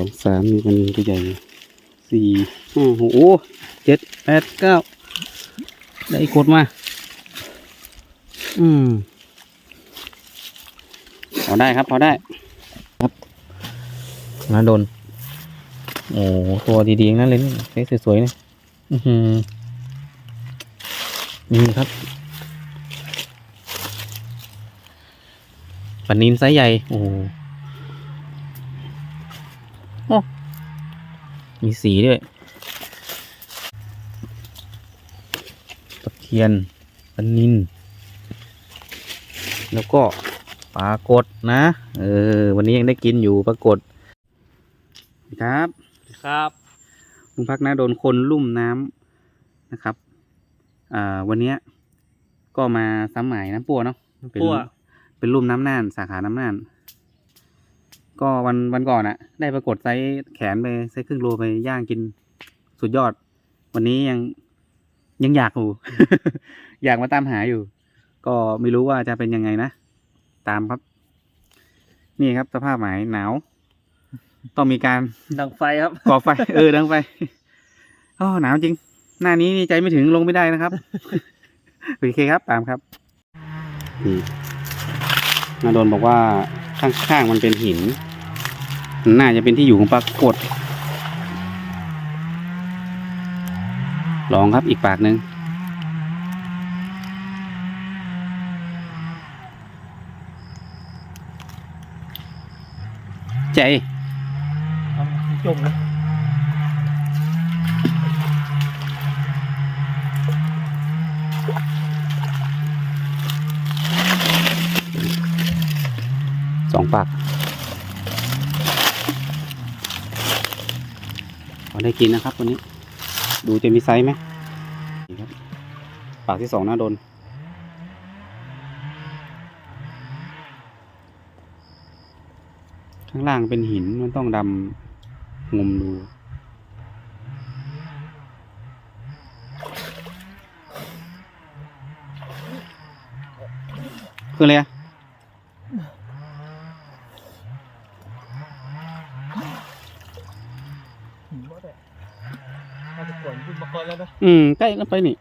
สองสามมีมันตัวใหญ่สี่ห้าหกโอ้เจ็ดแปดเก้าได้กดมา อืมพอได้ครับพอได้ ครับมาโดน โอ้ตัวดีๆนั้นเลยนี่เสวยๆนะอือหือนี่ครับปันนินไซส์ใหญ่ โอ้ โหโอ้มีสีด้วยตะเคียนปันนิน แล้วก็ปลากดนะ เออ วันนี้ยังได้กินอยู่ปลากดครับ ครับลุงพักนะโดนคนลุ่มน้ำนะครับอ่าวันเนี้ยก็มาซ้ำหมายน้ำปัวเนาะเป็นปัวเป็นลุ่มน้ำน่าน สาขาน้ำน่าน ก็วันวันก่อนอะได้ปรากฏไซส์แขนไปไซส์ครึ่งโลไปย่างกินสุดยอด วันนี้ยังยังอยากอยู่ อยากมาตามหาอยู่ ก็ไม่รู้ว่าจะเป็นยังไงนะ ตามครับ นี่ครับ สภาพหมายหนาว ต้องมีการดังไฟครับก่อไฟ เออดังไฟอ๋อหนาวจริง หน้านี้นี่ใจไม่ถึงลงไม่ได้นะครับ โอเคครับ ตามครับนี่นาโดนบอกว่าข้างๆมันเป็นหิน น่าจะเป็นที่อยู่ของปลากดลองครับอีกปากหนึ่งใจจมเลยสองปาก อได้กินนะครับวันนี้ ดูจะมีไซส์ไหมปากที่สองน่าโดน ข้างล่างเป็นหินมันต้องดำงมดูคืออะไรอะ หินว่าแต่ ถ้าจะฝนขึ้นมาก่อนแล้วนะอืมใกล้แล้วไปนี่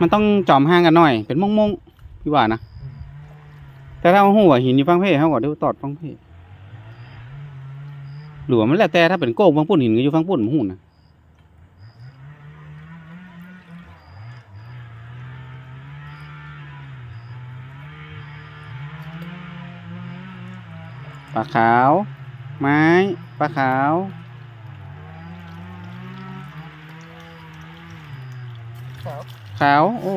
มันต้องจอมห้างกันหน่อย เป็นมงมงพี่ว่านะแต่ถ้าหัวหินอยู่ฟังเพ่เขาก็เดี๋ยวตอดฟังเพ่หรือว่ามันแล้วแต่ถ้าเป็นโก้ฟังปุ่นหินก็อยู่ฟังปุ่นมนหุ่นนะ ปลาขาว ไม้ปลาขาว ขาว โอ้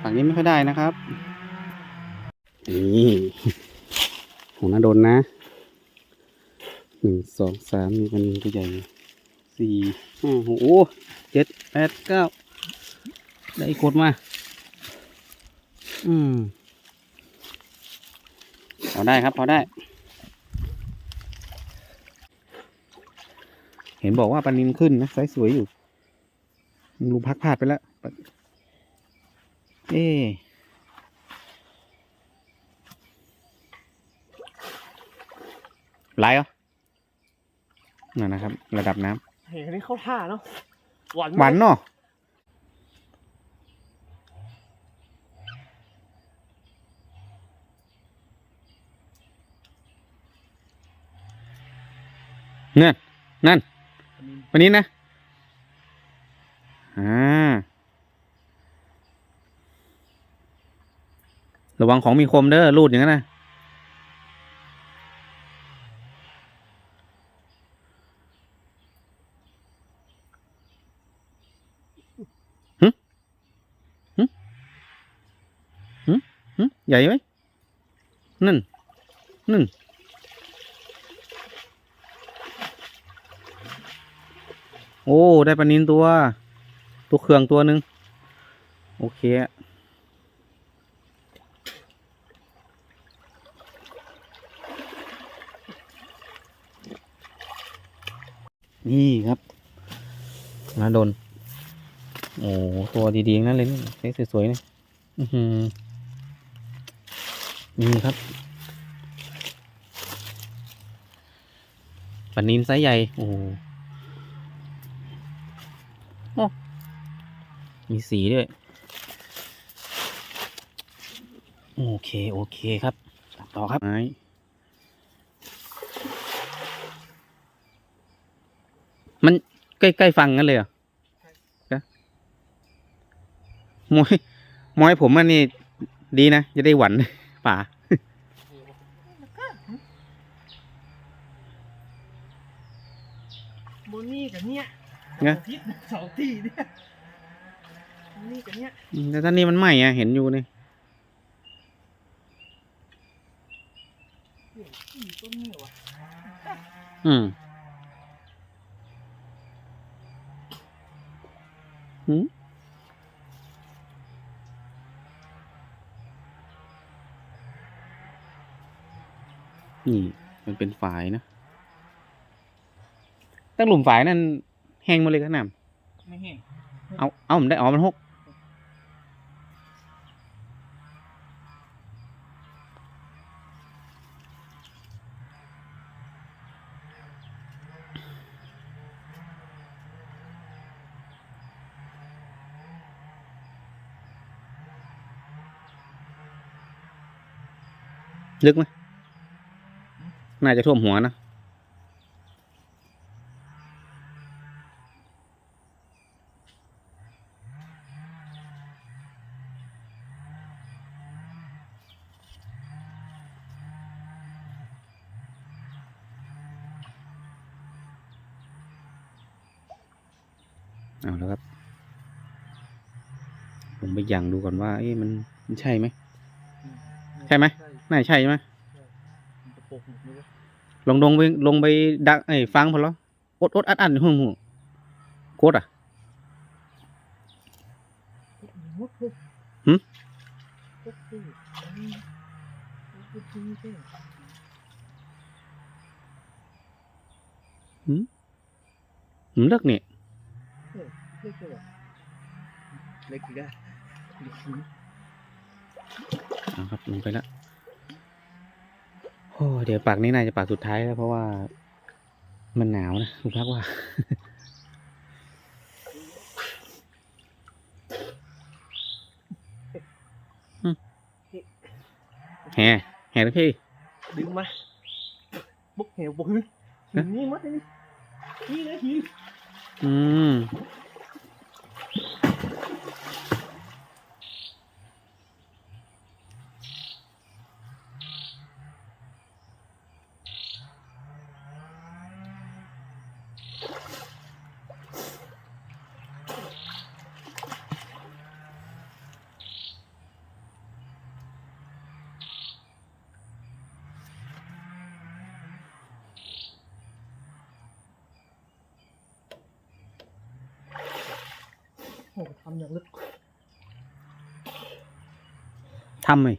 ฝั่งนี้ไม่ค่อยได้นะครับ นี่ของนาโดนนะหนึ่งสองสามมีมันตัวใหญ่สี่ห้าหกโอ้เจ็ดแปดเก้าได้กกดมา อืมพอได้ครับ พอได้ เห็นบอกว่าปลานินขึ้นนะไซส์สวยอยู่ลุงพักพลาดไปแล้วปะเอ๊ะไหลเหรอนั่นนะครับ ระดับน้ำเห็นอันนี้เข้าท่าเนาะหวานหวานเนาะนั่นนั่น วันนี้นะอ่าระวังของมีคมเด้อรูดอย่างนั้นนะหึหึหึหึใหญ่ไหมนั่นนั่น โอ้ ได้ปลานินตัว ตัวเครื่องตัวหนึ่งโอเคนี่ครับนาโดน โอ้ตัวดีๆนั้นเลยนี่สวยๆนี่อื้อหือนี่ครับปันนินไซส์ใหญ่ โอ้ โหโอ้มีสีด้วย โอเค โอเคครับต่อครับไม้มันใกล้ๆฟังกันเลยเหรอนะมวยมวยผมมันนี่ ดีนะ จะได้หวันป่าโบนี่กับเนี้ย ไงสองทิศสองที่เนี่ยโบนี่กับเนี้ยอืมแต่ท่านนี้มันใหม่อะเห็นอยู่นี่เดี๋ยวที่ต้นเนี่ยวะอืมหืมนี่ มันเป็นฝายนะตั้งหลุมฝายนั่น แห้งหมาเลยครับน้ไม่แห้งำเอาเอาผมได้อ๋อมันหกลึกไหมน่าจะท่วมหัวนะ เอาแล้วครับ ผมไปยังดูก่อนว่า เอ๊ะมันมันใช่ไหม ใช่ไหมน่าใช่ไหมลงลงไปลงไปดักไอ้ฟังพอแล้วอดอดอัดอัดหูหูโคตรอะหมดเลยหึหมอันนี้หมดเลยใช่ไหมผมเลิกเนี่ย เล็กเลยวะ เล็กอีกแล้วเล็กอีกเอาครับลงไปแล้วโอ้เดี๋ยวปากนี้น่าจะปากสุดท้ายแล้วเพราะว่า มันหนาวนะคุณพักว่าอืมแห่แห่ทุกที่ ดึงมาบุกเหวบุกหินหินนี่มัดเลยนี่นะหินอืมำอย่างลึก ทำเลย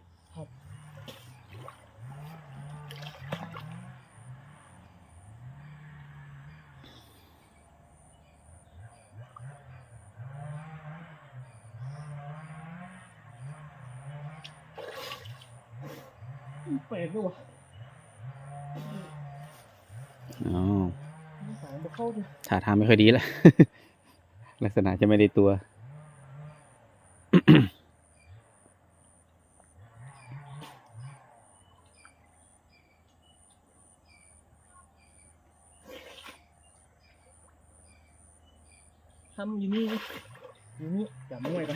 เปรตด้วยวะอ๋อ สายมาเข้าเลยท่าทางไม่ค่อยดีแล้ว ลักษณะจะไม่ได้ตัว ทำอยู่นี่นะอยู่นี่อย่ามั่วไป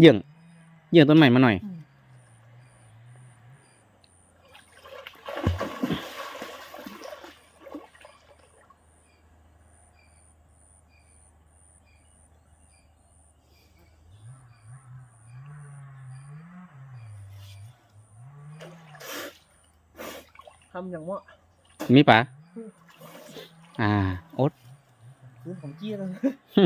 เยื่องเยื่องต้นใหม่มาหน่อย ทำอย่างว่ามีปะอ่าโอ๊ต ซื้อของเจี๊ยเลยหึ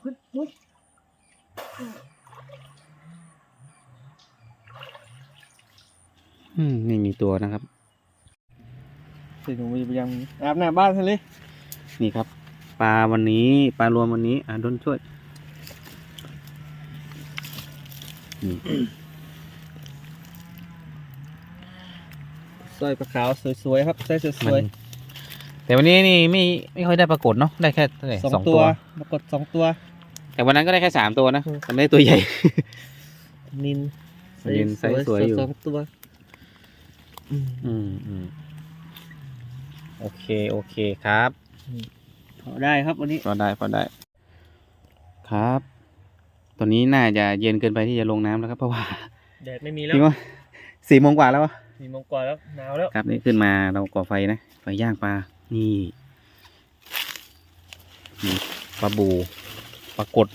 เฮ้ยเฮ้ยอืมไม่มีตัวนะครับ เดี๋ยวหนูไปยังอาบน้ำบ้านทะเลนี่ครับ ปลาวันนี้ ปลารวมวันนี้ อะดนช่วยนี่สร้อยปลาขาวสวยๆครับใส่สมัวยนแต่วันนี้นี่ไม่ไม่ค่อยได้ปรากฏเนาะได้แค่เท่าไหร่ๆสองตัวปรากฏสองตัว แต่วันนั้นก็ได้แค่สามตัวนะอืมทำได้ตัวใหญ่ นินนิลไซส์สวยอยู่สองตัว อืมอืมอืมโอเค โอเคครับ พอได้ครับวันนี้พอได้พอได้ ครับ ตอนนี้น่าจะเย็นเกินไปที่จะลงน้ำแล้วครับเพราะว่าแดดไม่มีแล้วพี่ว่าสี่โมงกว่าแล้วอะสี่โมงกว่าแล้วหนาวแล้วครับนี่ขึ้นมาเราก่อไฟนะไฟย่างปลานี่นี่ปลาบูปลากด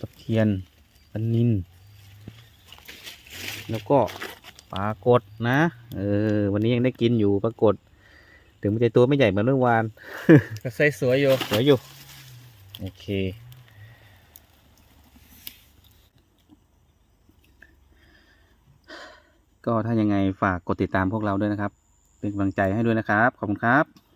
ตะเพียนปลานินแล้วก็ ปลากดนะเออวันนี้ยังได้กินอยู่ปลากด ถึงมันจะตัวไม่ใหญ่เหมือนเมื่อวาน ก็ใส่สวยอยู่สวยอยู่ โอเค ก็ถ้ายังไงฝากกดติดตามพวกเราด้วยนะครับ เป็นกำลังใจให้ด้วยนะครับ ขอบคุณครับ